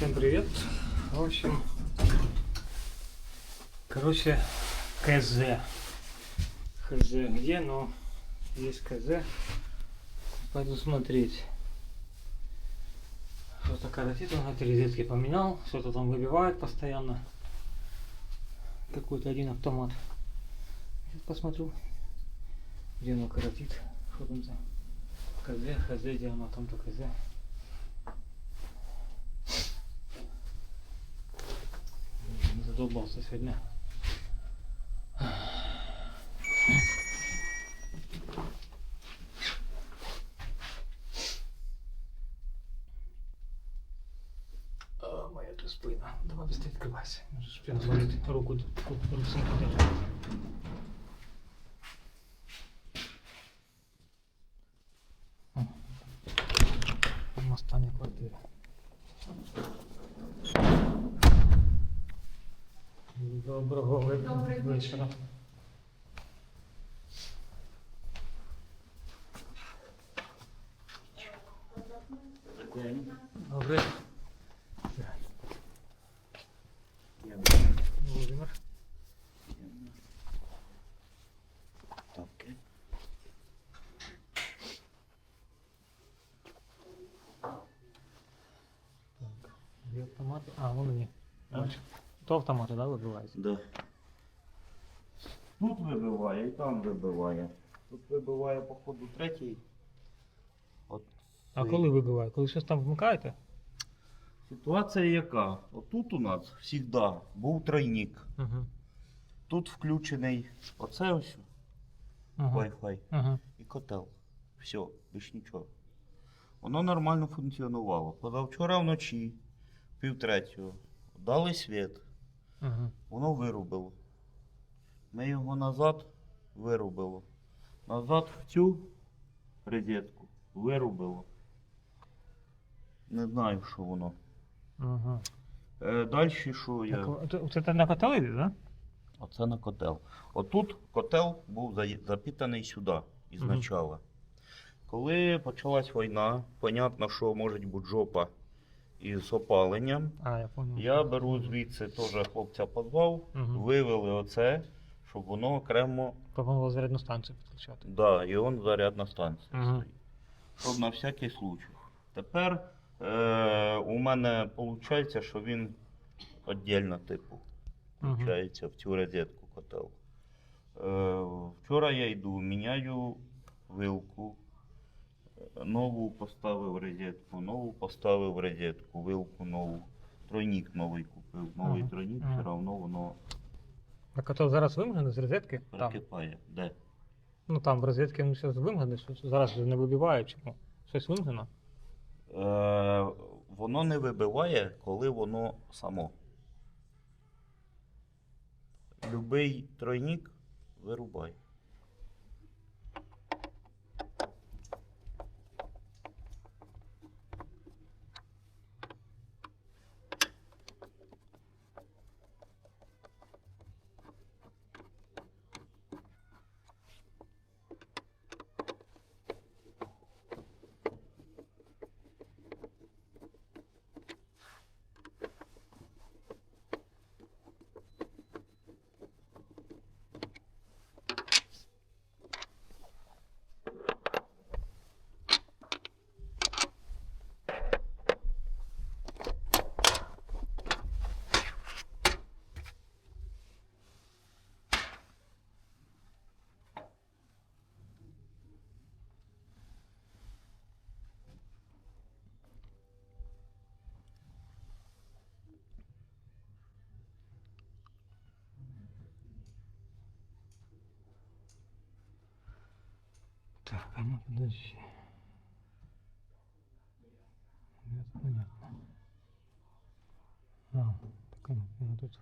Всем привет. В общем, короче, КЗ. ХЗ где, но есть КЗ. Пойду смотреть. Что-то каротит, он эти розетки поменял, что-то там выбивает постоянно. Какой-то один автомат. Сейчас посмотрю, где оно каротит. Что там за КЗ, ХЗ, где оно там-то КЗ. Задолбался сегодня. А, моя тут спина. Давай быстрее открывайся. Руку руку держи. О. Там остання квартира. Доброго вечора. 100 автомата, да, вибивається? Да. Тут вибиває і там вибиває. Тут вибиває, походу, третій. От А коли вибиває? Коли щось там вмикаєте? Ситуація яка? Отут у нас завжди був тройник. Угу. Тут включений оце ось Ага. Wi-Fi Ага. і котел. Все, більш нічого. Воно нормально функціонувало. Позавчора вночі, півтретього, дали світ. Ага. Воно вирубило. Ми його назад вирубило. Назад в цю розетку вирубило. Не знаю, що воно. Ага. Е, далі що я. Це- Це на котел йде, да? Оце на котел. Отут котел був за- запітаний сюди ізначала. Коли почалась війна, понятно, що може бути жопа із опаленням. А, я понял. Я беру звідси теж хлопця позвав, Мгм. вивели оце, щоб воно окремо Попробував зарядну станцію підключати. Да, і он зарядна станція Ага. стоїть. Щоб на всякий случай. Тепер е, у мене виходить, що він віддільно, типу, Мгм. включається в цю розетку котел. Е, вчора я йду, міняю вилку, нову поставив розетку, нову поставив розетку, вилку нову. Тройник новий купив. Новий Ага, тройник, ага. все одно воно А котел зараз вимкнений з розетки? Там. Де? Ну там в розетки він зараз вимкнений, що зараз же не вибиває чому. Щось вимкнено? Е, воно не вибиває, коли воно само. Любий тройник вирубай. Так, а ну подожди. Нет, понятно. А, так оно, оно тут.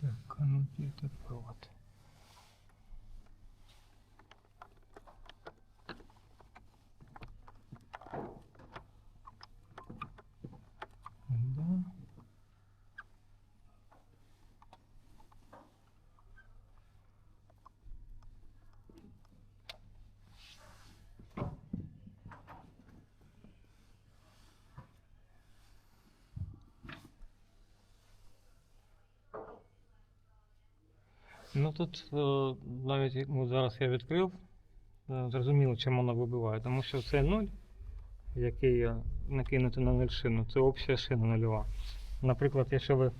Так, а ну тут е, навіть ну, зараз я відкрив, е, зрозуміло, чим воно вибиває. Тому що це нуль, який накинути на нуль шину, це обща шина нульова. Наприклад, якщо ви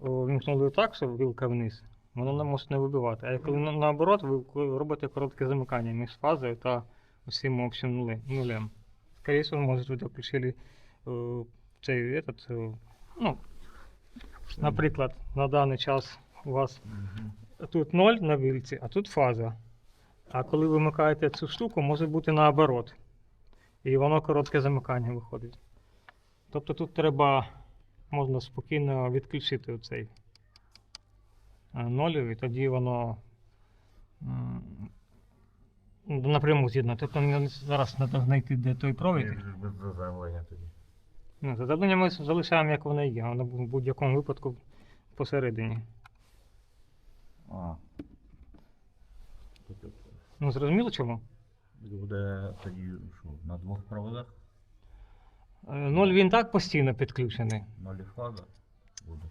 о, вімкнули так, що вилка вниз, воно не може не вибивати. А коли наоборот, ви робите коротке замикання між фазою та усім общим нуле- нулем. Скоріше ви включили е, цей этот, ну, наприклад, на даний час у вас тут 0 на вилці, а тут фаза. А коли вимикаєте цю штуку, може бути наоборот. І воно коротке замикання виходить. Тобто тут треба, можна спокійно відключити оцей е, ноль, і тоді воно напряму з'єднано. Тобто мені зараз треба знайти, де той провід. Без заземлення тоді. Ну, задавлення ми залишаємо, як воно є, воно в будь-якому випадку посередині. А. Ну, зрозуміло чому? Буде тоді що, на двох проводах? Е, Ноль він так постійно підключений. Нолі фаза буде.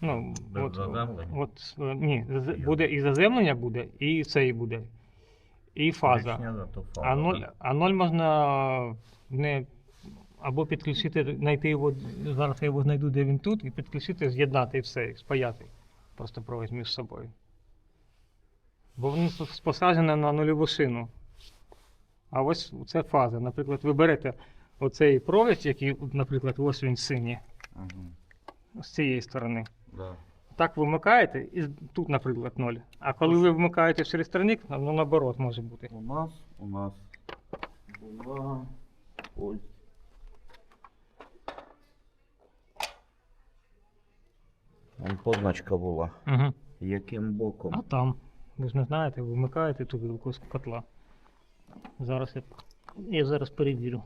Ну, Без от, заземлення? от, е, ні, з- буде і заземлення буде, і цей буде, і фаза. Зато фаза. А ноль, а ноль можна не або підключити, знайти його, зараз я його знайду, де він тут, і підключити, з'єднати і все, і спаяти. Просто провід між собою. Бо с- посаджений на нульову шину. А ось це фаза. Наприклад, ви берете оцей провід, який, наприклад, ось він синій, Мгм. з цієї сторони. Да. Так вимикаєте, і тут, наприклад, ноль. А коли ви вмикаєте через тройник, ну наоборот може бути. У нас, у нас була ось. Позначка була. Угу. Яким боком? А там, ви ж не знаєте, вимикаєте ту вилку з котла. Зараз я, я зараз перевірю.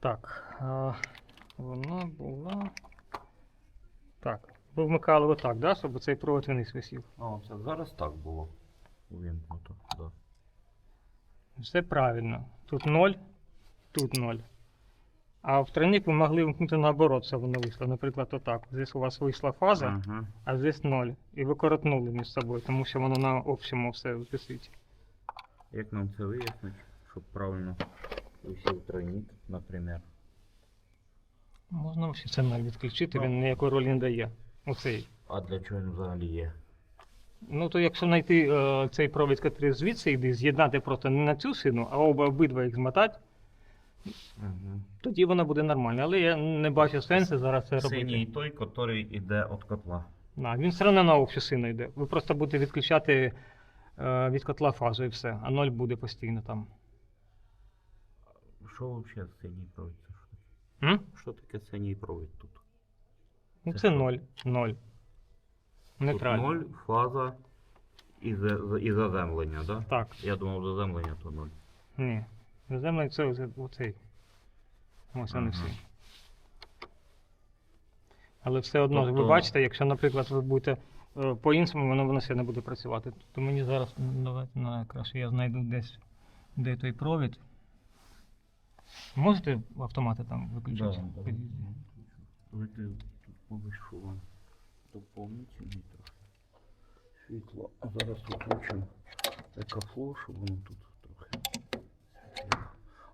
Так, а, вона була. Так, ви вмикали отак, да, щоб цей провод вниз висів. А, це зараз так було. Увімкнуто, да. Все правильно. Тут 0, тут 0. А в тройник ви могли вмкнути наоборот, щоб воно вийшло. Наприклад, отак. Здесь у вас вийшла фаза, Ага. а здесь 0. І ви коротнули між собою, тому що воно на общому все висить. Як нам це вияснити, щоб правильно усів тройник, наприклад. Можна ще це навіть відключити, Ну. він ніякої ролі не дає. Оцей. А для чого він взагалі є? Ну то якщо знайти е, цей провід, який звідси йде, з'єднати просто не на цю шину, а оба обидва їх змотати, Угу. тоді воно буде нормально. Але я не бачу сенсу зараз це робити. Синій той, який йде від котла. Да, він все одно на общу сину йде. Ви просто будете відключати е, від котла фазу і все, а ноль буде постійно там. Що взагалі синій провід? Що таке? М? Що таке синій провід тут? Ну Це це ноль. Ноль. Нейтрально. Тут ноль, фаза і, за, і заземлення, да? Так, Я думав, заземлення то ноль. ні. Заземлення це оцей. Ось вони всі. Але все одно, ж ви Тобто- бачите, якщо, наприклад, ви будете е, по-іншому, воно, воно все не буде працювати. То мені зараз давайте на краще я знайду десь, де той провід. Можете автомати там виключити? Да, да. Давайте тут повишу вам доповнительний трохи світло. А зараз виключимо екофло, щоб воно тут.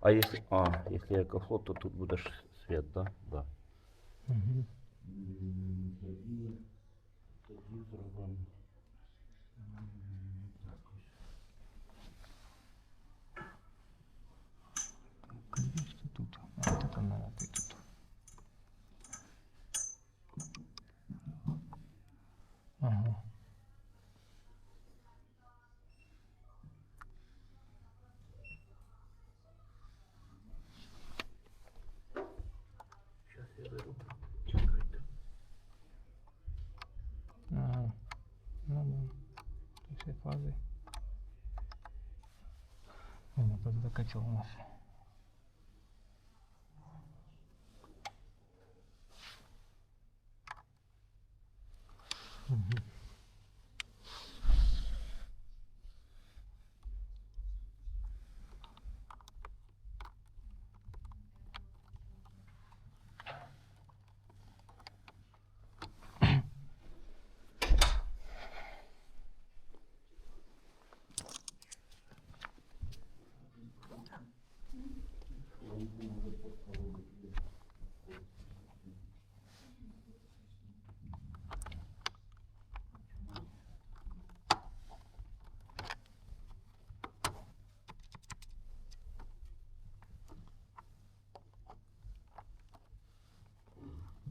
А если, а, если я кофлот, то тут будешь свет, да? Да. Мгм. О, тут закатил у нас. Мгм.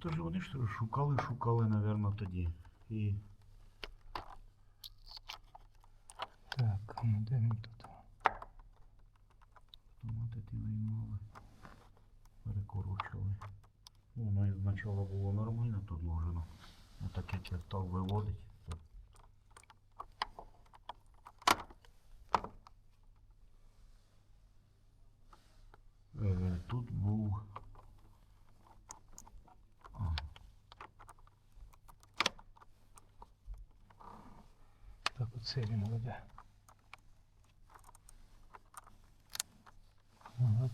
Тож вони ж шукали, шукали, напевно, тоді. І Так, ну де він тут? автомати ті виймали. Перекорочили. Ну, Воно і спочатку було нормально тут ложено. Я так як я став виводити, то Е, Тут був. А, Так, оце він веде. Ага.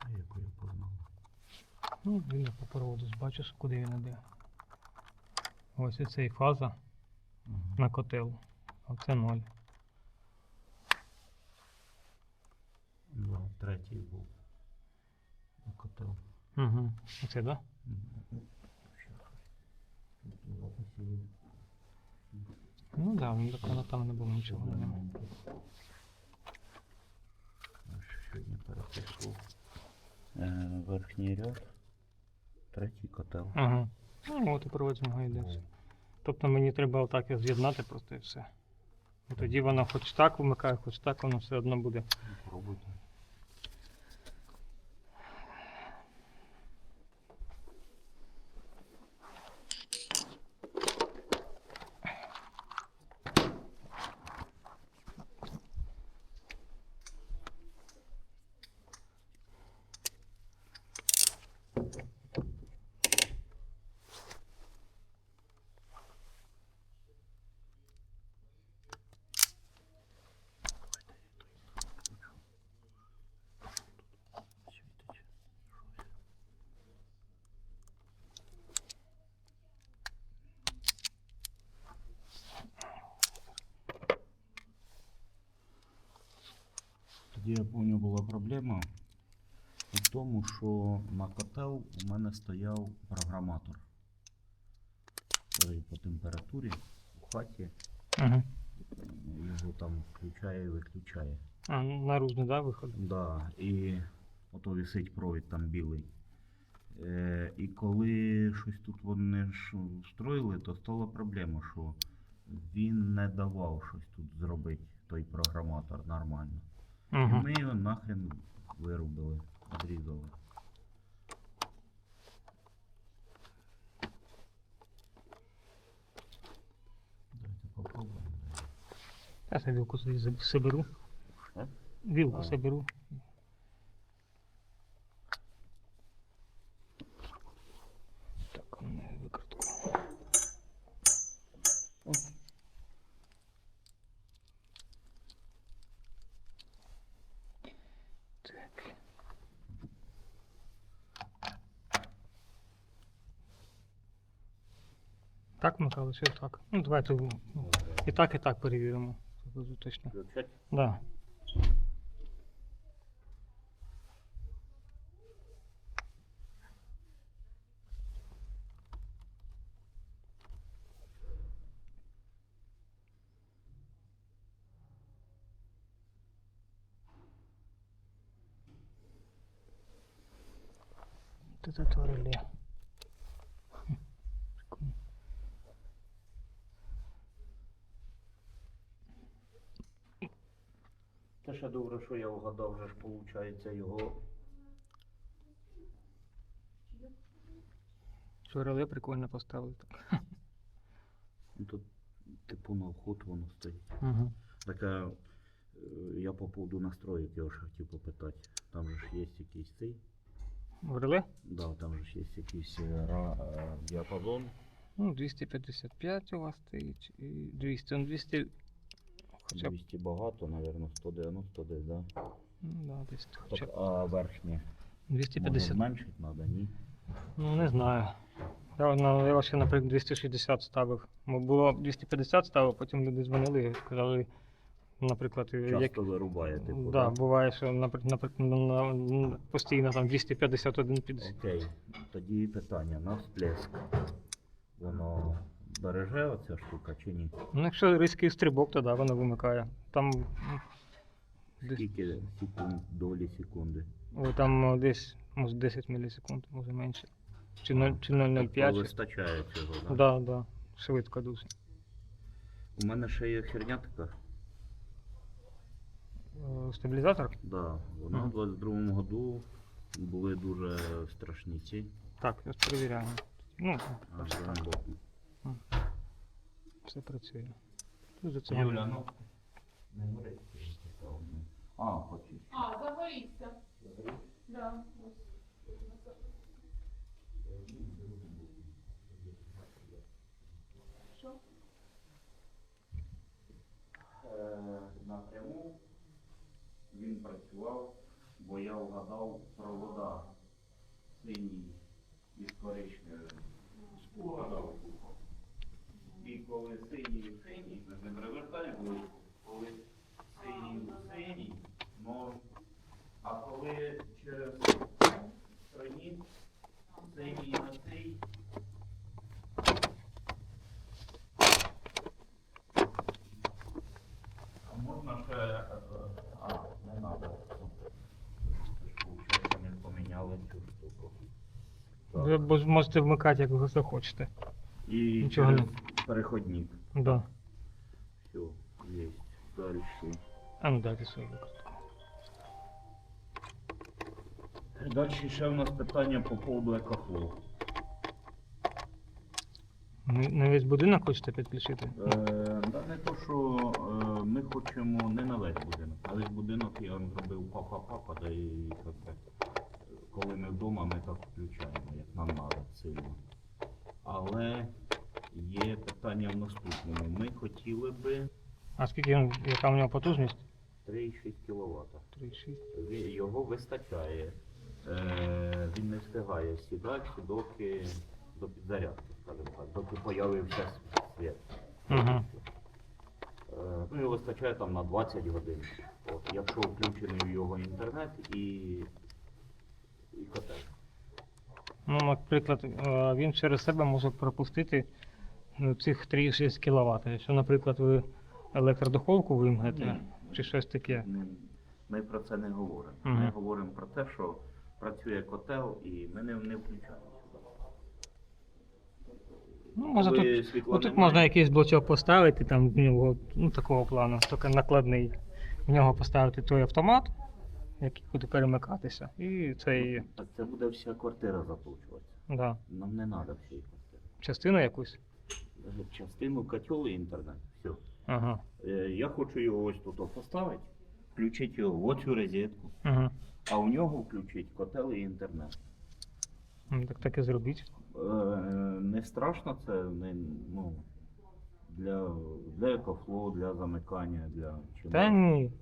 а яку я познав. Ну, він по проводу бачиш, куди він іде. Ось оце і фаза Ага. на котел. Оце ноль. Да, третій був. На котел. Угу. Оце, так? Ну так, да, ну, так воно там не було нічого. ньому. Сьогодні перепишу. Е, верхній ряд. Третій котел. Ага. Ну, от і проводимо йде. Тобто мені треба отак і з'єднати просто і все. І тоді воно хоч так вмикає, хоч так, воно все одно буде. Пробуйте. Я пам'ятаю, була проблема у тому, що на котел у мене стояв програматор. По температурі у хаті Ага. його там включає і виключає. А, наружний, да, виходить? Да, і ото висить провід там білий. Е, і коли щось тут вони ж встроїли, то стала проблема, що він не давав щось тут зробити, той програматор нормально. Ага. ми його нахрен вирубили, відрізали. Давайте попробуємо. Я вілку собі заб- соберу. Що? Вілку А. соберу. Так, Михайло, все так? Ну, давайте ну, і так, і так перевіримо. Точно. Да. Вот это то реле. Хм, прикольно. Те ще добре, що я вгадав, вже ж виходить його. Що реле прикольно поставили так. Ну, Тут типу на вход воно стоїть. Угу. Так а, е, я по поводу настроїк я вже хотів попитати. Там же ж є якийсь цей. В реле? Да, там же ж є якийсь е, ра, е, діапазон. Ну, 255 у вас стоїть. І 200. Ну, 200. Хоча б. 200 багато, напевно, 190 десь, да? Ну, да, десь. Хоча Так, б. а верхнє? Може 250. зменшити треба, ні? Ну, не знаю. Я, на, я ще, наприклад, 260 ставив. Бо було 250 ставив, потім люди дзвонили і казали, наприклад, як, Часто вирубає, типу, да, буває, що наприклад, наприклад на, на, постійно там 251 50. Окей, тоді питання, на всплеск. Воно береже оця штука чи ні? Ну, якщо різкий стрибок, то да, воно вимикає. Там десь Скільки секунд, долі секунди? О, там десь, може 10 мілісекунд, може менше. Чи 0, чи 0,05. чи- Вистачає цього, так? Да, да. Швидко дуже. У мене ще є херня така. Е, Стабілізатор? Да, вона Мгм. в 22-му году були дуже страшні ці. Так, зараз перевіряємо. Ну, А, прям боку. Все працює. Тут за цього. Юля, ну. Не горить. А, хочеш. А, загорівся. Да. Що? Е, напряму він працював, бо я вгадав провода синій із коричневим. Угадав. Коли синій в синій, ми не перевертаємо, коли синій в синій, ну, а коли через стороні синій на цей, А можна ще. е, А, не треба. Получається, ми поміняли цю штуку. Ви можете вмикати, як ви захочете. І Нічого через переходник. Да. Все, є. Далі. А ну дайте свою викрутку. Далі ще в нас питання по поводу екофлоу. На на весь будинок хочете підключити? Е, да не то, що е, ми хочемо не на весь будинок. На весь будинок я вам зробив папа-папа, да і би, коли ми вдома, ми так включаємо, як нам треба сильно. Але є питання в наступному. Ми хотіли би А скільки він, яка у нього потужність? 3,6 кВт. 3,6. Ві- Його вистачає. Е, він не встигає сідати, доки до підзарядки, скажімо так, доки появився світ. Угу. Е, Ну, його вистачає там на 20 годин. От, якщо включений в його інтернет і, і котел. Ну, наприклад, е, він через себе може пропустити цих 3,6 кВт. Якщо, наприклад, ви електродуховку вимкнете, чи щось таке. Ми, ми про це не говоримо. Мгм. Ми говоримо про те, що працює котел і ми не, не включаємо. Ну, може Коли тут, світла ну, тут немає, можна якийсь блочок поставити, там в нього, ну, такого плану, тільки накладний. В нього поставити той автомат, який буде перемикатися. І цей, Так це буде вся квартира заплачуватися. да, Нам не треба всієї квартири. частину якусь. Частину котел і інтернет. Все. Ага. Е, Я хочу його ось тут поставити, включити його в оцю розетку, Угу. а у нього включити котел і інтернет. Так так і зробіть. Е, Не страшно це не, ну, для, для екофлоу, для замикання, для чого. Та ні.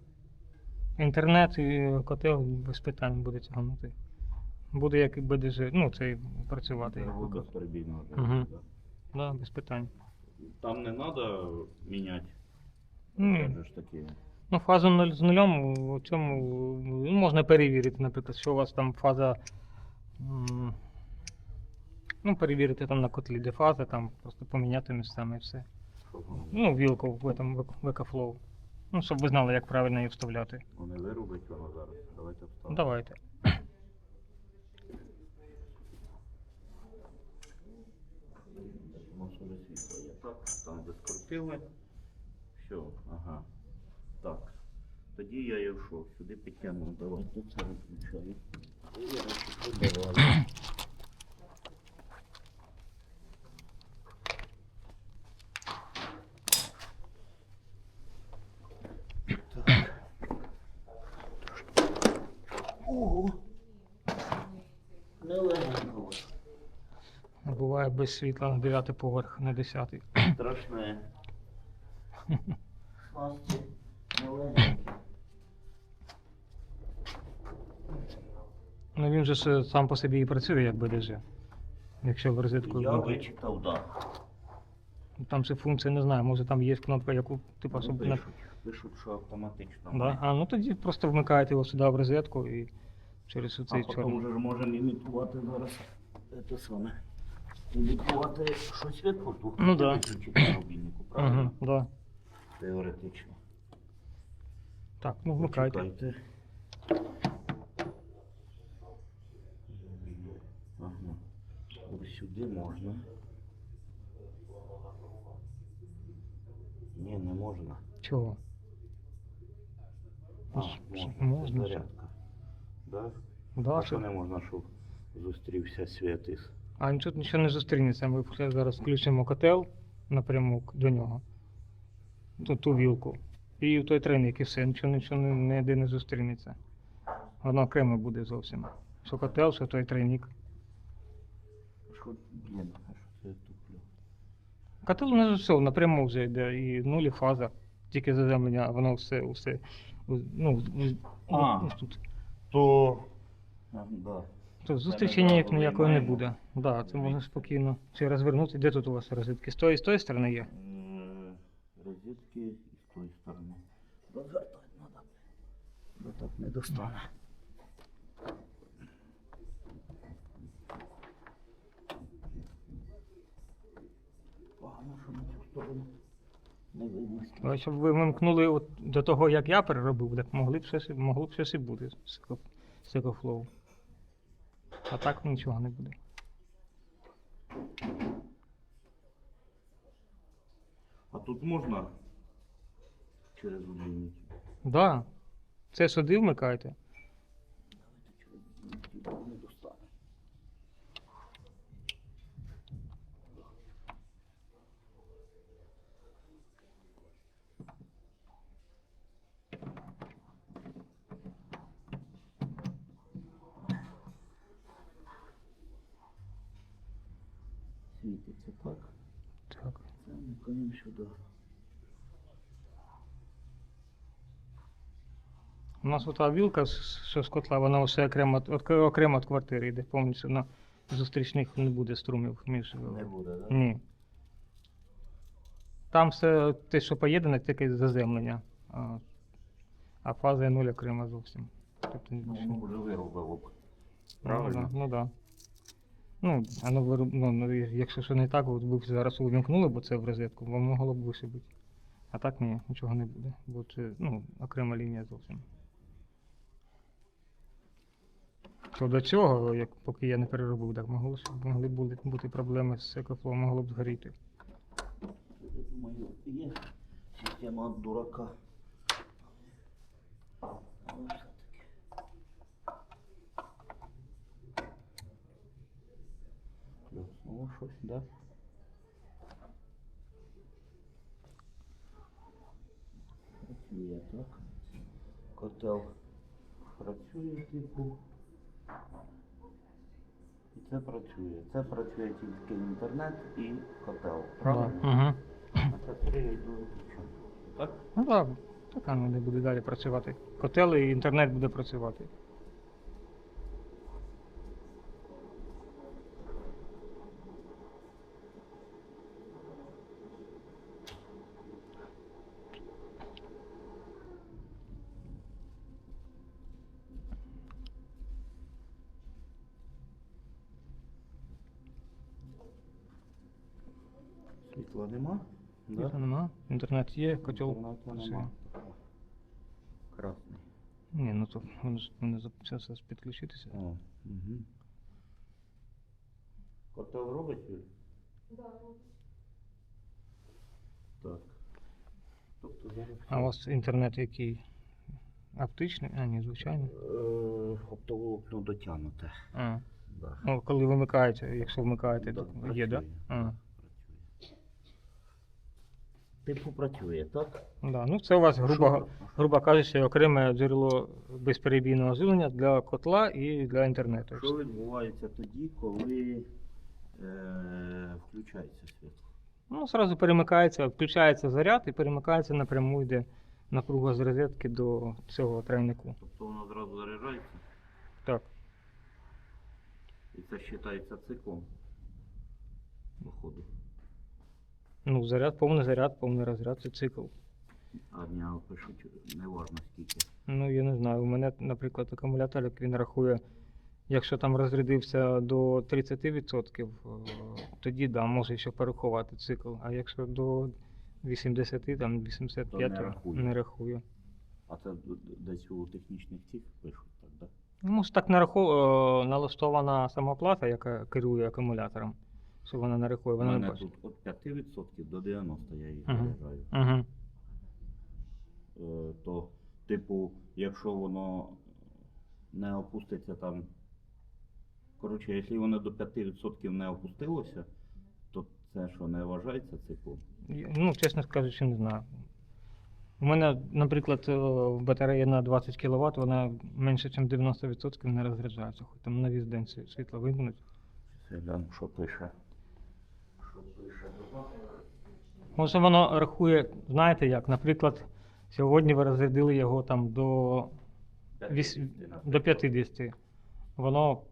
Інтернет і котел без питань буде тягнути. Буде як і БДЖ, ну, цей працювати. як. Мгм. да. Да, без питань. Там не треба міняти. Ні. Ж таки. Ну, фазу 0 з нульом у цьому ну, можна перевірити, наприклад, що у вас там фаза. м, Ну, перевірити там на котлі, де фаза, там просто поміняти місцями і все. Ну, вілку в этом в EcoFlow. Ну, щоб ви знали, як правильно її вставляти. не вирубить воно зараз. Давайте Ну, вставимо. давайте. У нас уже світло є. Так, там. Все, ага. Так. Тоді я його що, сюди підтягну. Давайте це виключаю. Я. Буває без світла на 9 поверх, на 10. Страшне. Нелегенькі. Ну він же ж сам по собі і працює як БДЖ. Якщо в розетку Я вводити. вичитав, да. Там ще функція не знаю, може там є кнопка, яку типу, Ну, щоб пишуть, пишуть, що автоматично. да? А ну тоді просто вмикаєте його сюди в розетку і через А оцей потім чорний. вже ж можемо імітувати зараз. Це саме. Імітувати щось викруту. Ну да. Виключити правильно? Угу, да теоретично. Так, ну вмикайте. Почекайте. Ага. Ось сюди можна. Ні, не можна. Чого? А, можна. можна. Зарядка. Да? Да, що не можна, щоб зустрівся святис? А нічого нічого не зустрінеться. Ми зараз включимо котел напрямок до нього. Ту, ту вілку. І в той тройник, і все, нічого, нічого не, ніде не зустрінеться. Воно окремо буде зовсім. Що котел, що той тройник. Що, блін, а що це туплю? Котел у нас все напряму вже йде, і нулі фаза. Тільки заземлення, воно все, все. Ну, А. ну, тут. То. Да. То зустрічі ми ніяк ніякої не буде. Да, це можна спокійно. Чи розвернути. Де тут у вас розетки? З тої, з тої сторони є? Розетки і з тої сторони. Розвертати треба. Бо так не достане. Погано, що на цю сторону не скільки. Але щоб ви вимкнули от до того, як я переробив, так могли б щось, могло б щось і бути з еко- А так нічого не буде. А тут можна через один Да. Це сюди вмикайте. не достане. Світиться так. Так. Це вмикаємо сюди. У нас ота вілка, з- що з котла, вона все окремо, окремо від квартири йде, повністю на зустрічних не буде струмів між. Не буде, так? Ні. Там все те, що поєднане, тільки заземлення. А, а фаза нуль окрема зовсім. Тобто, Ну, вже виробило б. Ну, Правильно? да, ну да. Ну, воно вироб... ну, ну, якщо що не так, от ви зараз увімкнули б це в розетку, вам могло б вишибити. А так ні, нічого не буде. Бо це ну, окрема лінія зовсім. То до цього, як поки я не переробив, так могло, могли б бути, бути проблеми з екофло, могло б згоріти. Я думаю, є система дурака. Але щось, да? Працює так. Котел працює типу. І це працює. Це працює тільки інтернет і котел. Правильно? Угу. А це три йду. Так? Ну так, так воно не буде далі працювати. Котел і інтернет буде працювати. Світла нема? Світла нема, інтернет є, котел працює. Красний. Ні, ну то ж не зараз підключитися. О, угу. Котел робить, Юль? Да, робить. Так. Тобто зараз. А у вас інтернет який? Оптичний? А, ні, звичайний. Е, Оптоволокно дотягнуте. А. Да. Ну, коли вимикаєте, якщо вмикаєте, Да, то є, так? Да? А. Типу працює, так? Да. Ну, це у вас, грубо, грубо кажучи, окреме джерело безперебійного живлення для котла і для інтернету. Що відбувається тоді, коли е, включається світло? Ну, зразу перемикається, включається заряд і перемикається напряму йде напруга з розетки до цього тройнику. Тобто воно зразу заряджається Так. і це вважається циклом походу. Ну, заряд, повний заряд, повний розряд це цикл. А дня пишуть неважно скільки. Ну, я не знаю. У мене, наприклад, акумулятор, як він рахує, якщо там розрядився до 30%, е, тоді да, може ще порахувати цикл. А якщо до 80, там 85, не то рахує. не рахує. А це десь у технічних цих пишуть, так, да? Ну, так нараху... е, налаштована сама плата, яка керує акумулятором. Що вона не рахує, У вона не мене бачить. тут від 5% до 90% я їх Ага. заряджаю. Угу. Е, То, типу, якщо воно не опуститься там. Коротше, якщо воно до 5% не опустилося, то це що не вважається циклом? Ну, чесно кажучи, не знаю. У мене, наприклад, е, батарея на 20 кВт, вона менше, ніж 90% не розряджається. Хоч там на весь день сві- світло вимкнуть. Гляну, що пише. Що пише? Може воно рахує, знаєте як, наприклад, сьогодні ви розрядили його там до, до 50. Воно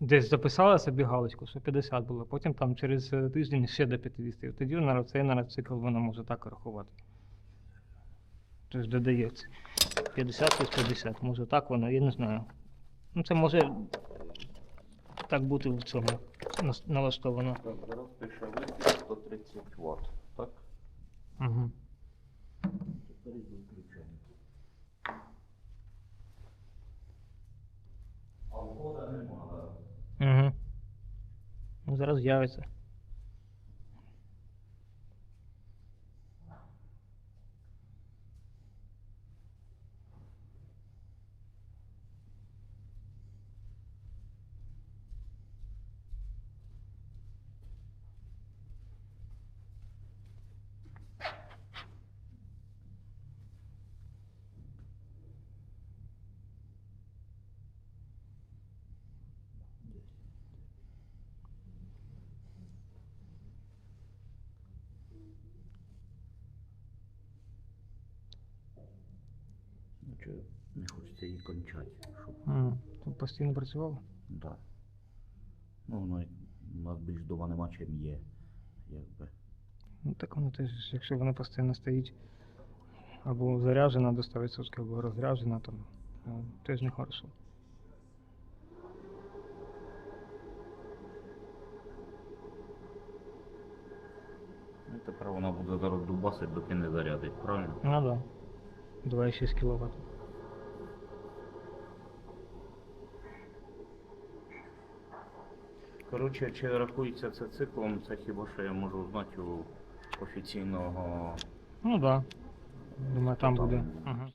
десь записало собі галочку, що 50 було, потім там через е, тиждень ще до 50. І Тоді на цей на цикл воно може так рахувати. Тобто додається. 50 плюс 50. Може так воно, я не знаю. Ну це може так бути в цьому налаштовано. Так, Зараз пише вихід 130 Вт. Так? Угу. А входа немає. Угу. Ну, зараз з'явиться. Ну, не хочеться її кончати, щоб. Тут постійно працювало? Да. Ну, воно у нас більш дома нема чим є. Якби. Ну так воно теж, якщо вона постійно стоїть або заряджена до 100%, або розряджена, то ну, теж не хорошо. Ну, тепер вона буде зараз дубасить, доки не зарядить, правильно? Ну да. 2,6 кВт. Коротше, чи рахується це циклом, це хіба що я можу знати у офіційного Ну да. Думаю, там буде. Угу.